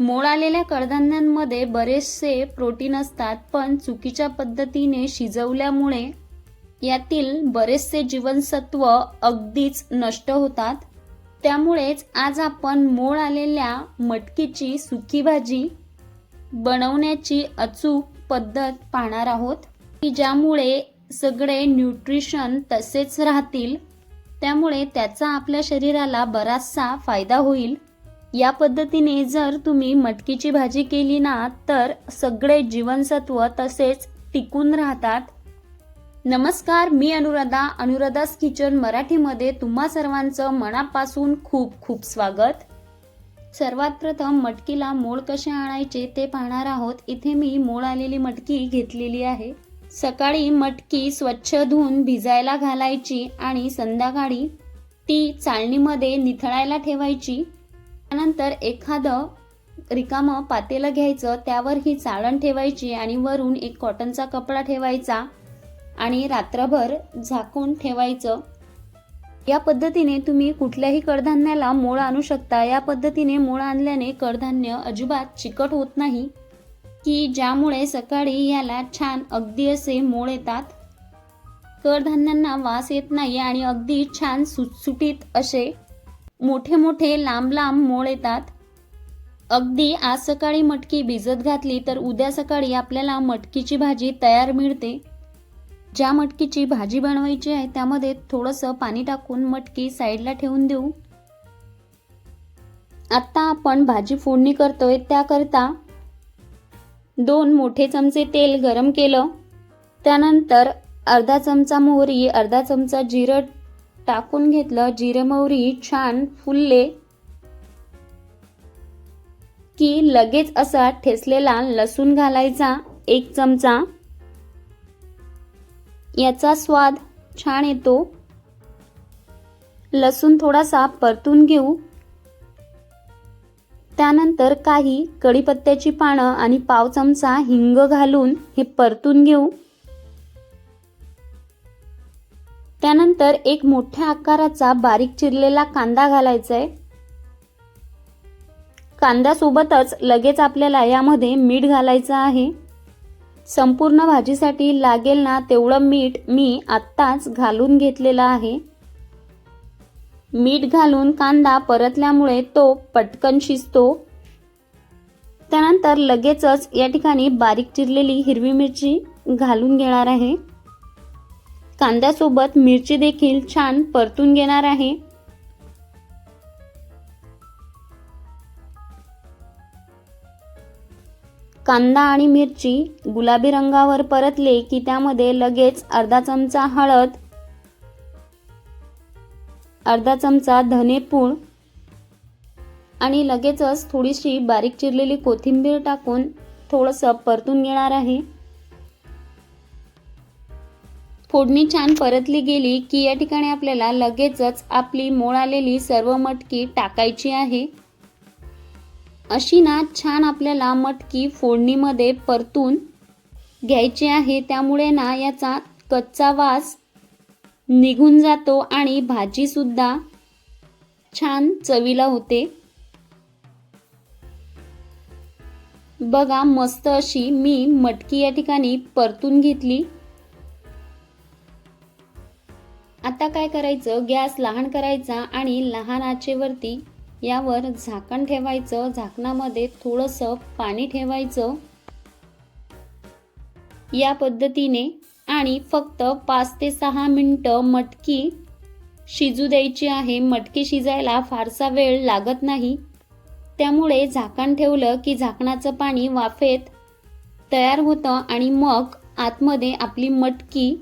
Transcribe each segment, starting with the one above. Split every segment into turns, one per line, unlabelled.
मोड आलेल्या कडधान्यांमध्ये बरेचसे प्रोटीन असतात पण चुकीच्या पद्धतीने शिजवल्यामुळे यातील बरेचसे जीवनसत्व अगदीच नष्ट होतात. त्यामुळेच आज आपण मोड आलेल्या मटकीची सुकी भाजी बनवण्याची अचूक पद्धत पाहणार आहोत की ज्यामुळे सगळे न्यूट्रिशन तसेच राहतील. त्यामुळे त्याचा आपल्या शरीराला बराचसा फायदा होईल. या पद्धतीने जर तुम्ही मटकीची भाजी केली ना तर सगळे जीवनसत्व तसेच टिकून राहतात. नमस्कार मी अनुराधा. अनुराधास किचन मराठीमध्ये तुम्हा सर्वांचं मनापासून खूप खूप स्वागत. सर्वात प्रथम मटकीला मोड कसे आणायचे ते पाहणार आहोत. इथे मी मोड आलेली मटकी घेतलेली आहे. सकाळी मटकी स्वच्छ धुवून भिजायला घालायची आणि संध्याकाळी ती चाळणीमध्ये निथळायला ठेवायची. त्यानंतर एखादं रिकामं पातेलं घ्यायचं त्यावर ही चाळण ठेवायची आणि वरून एक कॉटनचा कपडा ठेवायचा आणि रात्रभर झाकून ठेवायचं. या पद्धतीने तुम्ही कुठल्याही कडधान्याला मोळ आणू शकता. या पद्धतीने मोळ आणल्याने कडधान्य अजिबात चिकट होत नाही की ज्यामुळे सकाळी याला छान अगदी असे मोळ येतात. कडधान्यांना वास येत नाही आणि अगदी छान सुटसुटीत असे मोठे मोठे लांब लांब मोळ येतात. अगदी आज सकाळी मटकी भिजत घातली तर उद्या सकाळी आपल्याला मटकीची भाजी तयार मिळते. ज्या मटकीची भाजी बनवायची आहे त्यामध्ये थोडंसं पाणी टाकून मटकी साईडला ठेवून देऊ. आत्ता आपण भाजी फोडणी करतोय. त्याकरता दोन मोठे चमचे तेल गरम केलं. त्यानंतर अर्धा चमचा मोहरी अर्धा चमचा जिरट टाकून घेतलं. जिरे मोहरी छान फुलले की लगेच असा ठेसलेला लसूण घालायचा एक चमचा. याचा स्वाद छान येतो. लसूण थोडासा परतून घेऊ. त्यानंतर काही कढीपत्त्याची पानं आणि पाव चमचा हिंग घालून हे परतून घेऊ. त्यानंतर एक मोठ्या आकाराचा बारीक चिरलेला कांदा घालायचा आहे कांद्यासोबतच लगेच आपल्याला यामध्ये मीठ घालायचं आहे. संपूर्ण भाजीसाठी लागेल ना तेवढं मीठ मी आत्ताच घालून घेतलेलं आहे. मीठ घालून कांदा परतल्यामुळे तो पटकन शिजतो. त्यानंतर लगेचच या ठिकाणी बारीक चिरलेली हिरवी मिरची घालून घेणार आहे. कांद्यासोबत मिरची देखील छान परतून घेणार आहे. कांदा आणि मिरची गुलाबी रंगावर परतले की त्यामध्ये लगेच अर्धा चमचा हळद अर्धा चमचा धनेपूळ आणि लगेचच थोडीशी बारीक चिरलेली कोथिंबीर टाकून थोडंसं परतून घेणार आहे. फोडणी छान परतली गेली की या ठिकाणी आपल्याला लगेचच आपली मोळ आलेली सर्व मटकी टाकायची आहे. अशी ना छान आपल्याला मटकी फोडणीमध्ये परतून घ्यायची आहे. त्यामुळे ना याचा कच्चा वास निघून जातो आणि भाजीसुद्धा छान चवीला होते. बघा मस्त अशी मी मटकी या ठिकाणी परतून घेतली. आता काय करायचं? गॅस लहान करायचा आणि लहान आचेवरती यावर झाकण ठेवायचं. झाकणामध्ये थोडंसं पाणी ठेवायचं. या पद्धतीने आणि फक्त पाच ते सहा मिनटं मटकी शिजू द्यायची आहे. मटकी शिजायला फारसा वेळ लागत नाही. त्यामुळे झाकण ठेवलं की झाकणाचं पाणी वाफेत तयार होतं आणि मग आतमध्ये आपली मटकी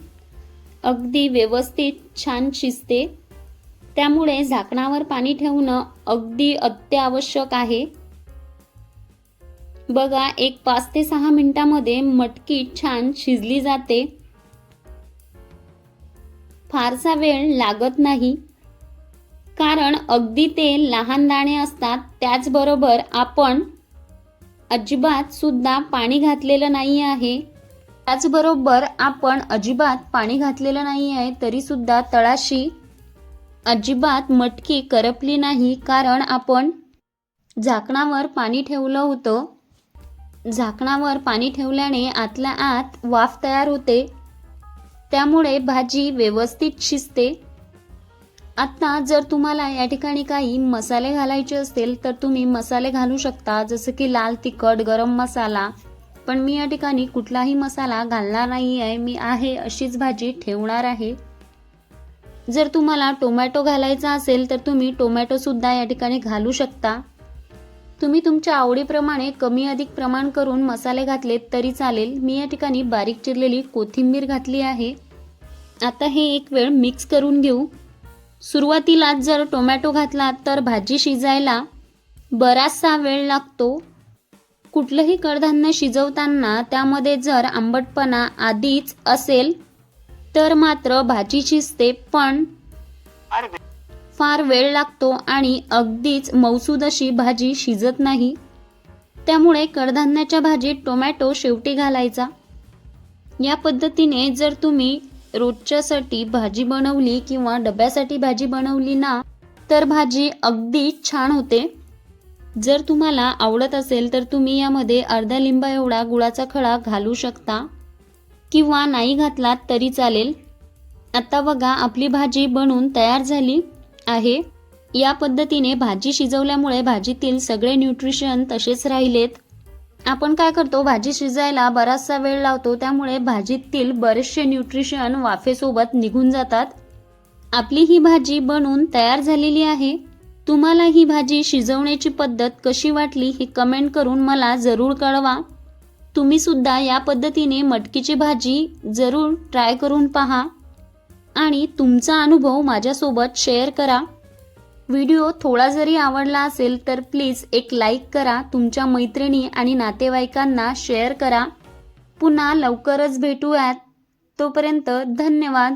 अगदी व्यवस्थित छान शिजते. त्यामुळे झाकणावर पाणी ठेवणं अगदी अत्यावश्यक आहे. बघा एक पाच ते सहा मिनिटामध्ये मटकी छान शिजली जाते. फारसा वेळ लागत नाही. कारण अगदी ते लहान दाणे असतात त्याचबरोबर आपण अजिबात सुद्धा पाणी घातलेलं नाही आहे. त्याचबरोबर आपण अजिबात पाणी घातलेलं नाही आहे तरी सुद्धा तळाशी अजिबात मटकी करपली नाही कारण आपण झाकणावर पाणी ठेवलं होतं. झाकणावर पाणी ठेवल्याने आतल्या आत वाफ तयार होते. त्यामुळे भाजी व्यवस्थित शिजते. आत्ता जर तुम्हाला या ठिकाणी काही मसाले घालायचे असतील तर तुम्ही मसाले घालू शकता जसं की लाल तिखट गरम मसाला पण मी या ठिकाणी कुठलाही मसाला घालणार नाही आहे मी आहे अशीच भाजी ठेवणार आहे. जर तुम्हाला टोमॅटो घालायचा असेल तर तुम्ही टोमॅटोसुद्धा या ठिकाणी घालू शकता. तुम्ही तुमच्या आवडीप्रमाणे कमी अधिक प्रमाण करून मसाले घातलेत तरी चालेल. मी या ठिकाणी बारीक चिरलेली कोथिंबीर घातली आहे. आता हे एक वेळ मिक्स करून घेऊ. सुरुवातीला जर टोमॅटो घातला तर भाजी शिजायला बराचसा वेळ लागतो. कुठलंही कडधान्य शिजवताना त्यामध्ये जर आंबटपणा आधीच असेल तर मात्र भाजी शिजते पण. फार वेळ लागतो आणि अगदीच मौसूद अशी भाजी शिजत नाही. त्यामुळे कडधान्याच्या भाजीत टोमॅटो शेवटी घालायचा. या पद्धतीने जर तुम्ही रोजच्यासाठी भाजी बनवली किंवा डब्यासाठी भाजी बनवली ना तर भाजी अगदी छान होते. जर तुम्हाला आवडत असेल तर तुम्ही यामध्ये अर्धा लिंबा एवढा गुळाचा खडा घालू शकता. किंवा नाही घातलात तरी चालेल. आत्ता बघा आपली भाजी बनून तयार झाली आहे. या पद्धतीने भाजी शिजवल्यामुळे भाजीतील सगळे न्यूट्रिशन तसेच राहिलेत. आपण काय करतो भाजी शिजायला बराचसा वेळ लावतो त्यामुळे भाजीतील बरेचसे न्यूट्रिशन वाफेसोबत निघून जातात. आपली ही भाजी बनून तयार झालेली आहे. तुम्हाला ही भाजी शिजवण्याची पद्धत कशी वाटली हे कमेंट करून मला जरूर कळवा. तुम्ही सुद्धा या पद्धतीने मटकीची भाजी जरूर ट्राय करून पहा. आणि तुमचा अनुभव माझ्यासोबत शेअर करा. व्हिडिओ थोडा जरी आवडला असेल तर प्लीज एक लाईक करा तुमच्या मैत्रिणी आणि नातेवाईकांना शेअर करा. पुन्हा लवकरच भेटूयात. तोपर्यंत धन्यवाद.